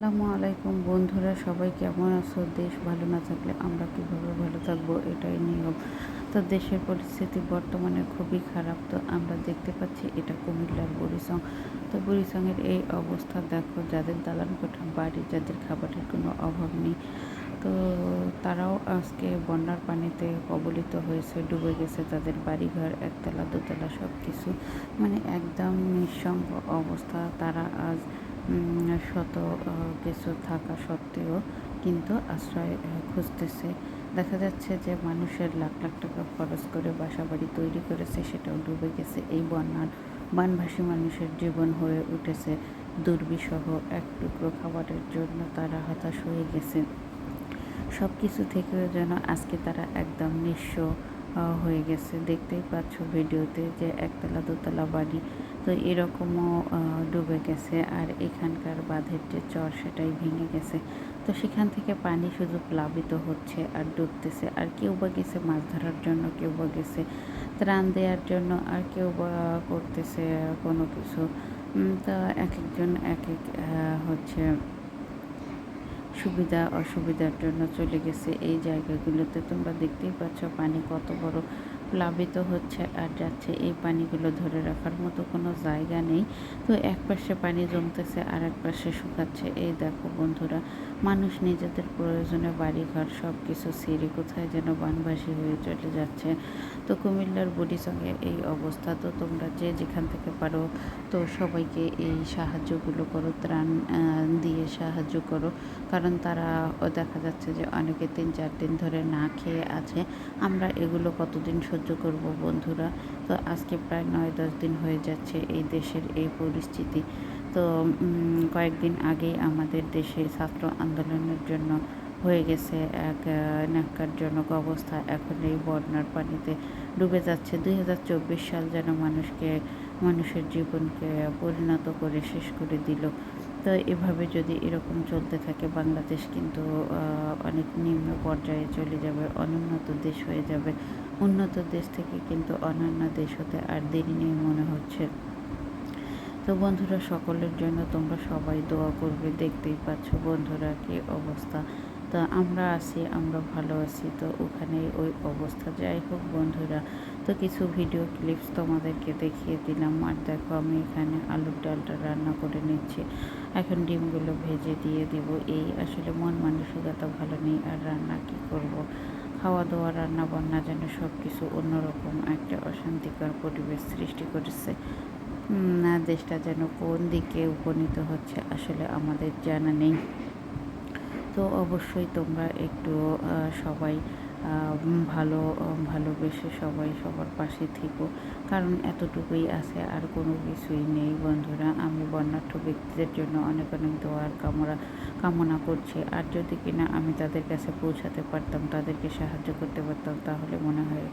আসসালামু আলাইকুম বন্ধুরা, সবাই কেমন আছো? দেশ ভালো না থাকলে আমরা কীভাবে ভালো থাকব? এটাই নিয়ম। তো দেশের পরিস্থিতি বর্তমানে খুবই খারাপ, তো আমরা দেখতে পাচ্ছি এটা কুমিল্লার বুড়িসং। তো বুড়িসংয়ের এই অবস্থা দেখো, যাদের দালান কোঠা, বাড়ি, যাদের খাবারের কোনো অভাব নেই। তো তারাও আজকে বন্যার পানিতে কবলিত হয়েছে, ডুবে গেছে তাদের বাড়িঘর, একতলা, দোতলা সব কিছু মানে একদম নিঃসঙ্গ অবস্থা। তারা আজ শত কিছু থাকা সত্ত্বেও কিন্তু আশ্রয় খুঁজতেছে। দেখা যাচ্ছে যে মানুষের লাখ লাখ টাকা খরচ করে বাসা বাড়ি তৈরি করেছে, সেটাও ডুবে গেছে। এই বন্যার বানভাসী মানুষের জীবন হয়ে উঠেছে। দুর্বিষহ এক টুকরো খাবারের জন্য তারা হতাশ হয়ে গেছে। সব কিছু থেকেও যেন আজকে তারা একদম নিঃস্ব। হয়ে গেছে। দেখতেই পাচ্ছ ভিডিওতে যে একতলা, দোতলা বাড়ি। তো এরকমও ডুবে গেছে আর এখানকার বাঁধের যে চর সেটাই ভেঙে গেছে। তো সেখান থেকে পানি শুধু প্লাবিত হচ্ছে আর ডুবতেছে। আর কেউ বা গেছে মাছ ধরার জন্য, কেউ বা গেছে ত্রাণ দেওয়ার জন্য, আর কেউ বা করতেছে কোনো কিছু। তো এক একজন এক এক হচ্ছে সুবিধা অসুবিধার জন্য চলে গেছে। এই জায়গাগুলোতে তোমরা দেখতেই পাচ্ছ পানি কত বড় প্লাবিত হচ্ছে আর যাচ্ছে এই পানিগুলো ধরে রাখার মতো কোনো জায়গা নেই। তো এক পাশে পানি জমতেছে আর এক পাশে শুকাচ্ছে। এই দেখো বন্ধুরা, মানুষ নিজেদের প্রয়োজনে বাড়িঘর সব কিছু ছেড়ে কোথায় যেন বানবাসী হয়ে চলে যাচ্ছে। তো কুমিল্লার সঙ্গে এই অবস্থা। তো তোমরা যে যেখান থেকে পারো, তো সবাইকে এই সাহায্যগুলো করো, ত্রাণ দিয়ে সাহায্য করো। কারণ তারা, দেখা যাচ্ছে যে অনেকে তিন চার দিন ধরে না খেয়ে আছে। আমরা এগুলো কতদিন সহ্য করব, বন্ধুরা। তো আজকে প্রায় নয় দশ দিন হয়ে যাচ্ছে এই দেশের এই পরিস্থিতি। তো কয়েকদিন আগেই আমাদের দেশে ছাত্র আন্দোলনের জন্য হয়ে গেছে এক ন্যাক্কারজনক অবস্থা। এখন এই বন্যার পানিতে ডুবে যাচ্ছে। দুই হাজার চব্বিশ সাল যেন মানুষকে, মানুষের জীবনকে পরিণত করে শেষ করে দিল। তো এভাবে যদি এরকম চলতে থাকে, বাংলাদেশ কিন্তু অনেক নিম্ন পর্যায়ে চলে যাবে, অনুন্নত দেশ হয়ে যাবে। উন্নত দেশ থেকে কিন্তু অন্যান্য দেশ হতে আর দেরি নেই মনে হচ্ছে। তো বন্ধুরা, সকলের জন্য তোমরা সবাই দোয়া করবে, দেখতেই পাচ্ছ বন্ধুরা কি অবস্থা। তো আমরা আছি, আমরা ভালো আছি, তো ওখানে ওই অবস্থা। যাই হোক বন্ধুরা, তো কিছু ভিডিও ক্লিপস তোমাদেরকে দেখিয়ে দিলাম। আর দেখো, আমি এখানে আলুর ডালটা রান্না করে নিচ্ছি। এখন ডিমগুলো ভেজে দিয়ে দেব। এই আসলে মন মানসিকতা ভালো নেই, আর রান্না কি করব। খাওয়া দাওয়া রান্না বান্না যেন সব কিছু অন্যরকম একটা অশান্তিকর পরিবেশ সৃষ্টি করেছে। দেশটা যেন কোন দিকে উপনীত হচ্ছে আসলে আমাদের জানা নেই। তো অবশ্যই তোমরা একটু সবাই ভালো ভালোবেসে সবাই সবার পাশে থেকো। কারণ এতটুকুই আছে, আর কোনো কিছুই নেই, বন্ধুরা। আমি বর্ণাঢ্য ব্যক্তিদের জন্য অনেক অনেক দোয়ার কামনা কামনা করছি। আর যদি কিনা আমি তাদের কাছে পৌঁছাতে পারতাম, তাদেরকে সাহায্য করতে পারতাম, তাহলে মনে হয়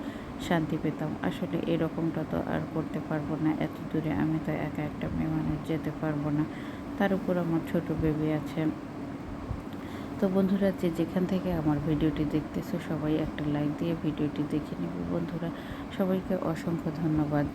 শান্তি পেতাম। আসলে এরকমটা তো আর করতে পারব না। এত দূরে আমি তো একা একটা মেয়ে মানুষ যেতে পারব না। তার উপর আমার ছোট বেবি আছে। তো বন্ধুরা, যে যেখান থেকে আমার ভিডিওটি দেখতেছো, সবাই একটা লাইক দিয়ে ভিডিওটি দেখে নেবে বন্ধুরা। সবাইকে অসংখ্য ধন্যবাদ।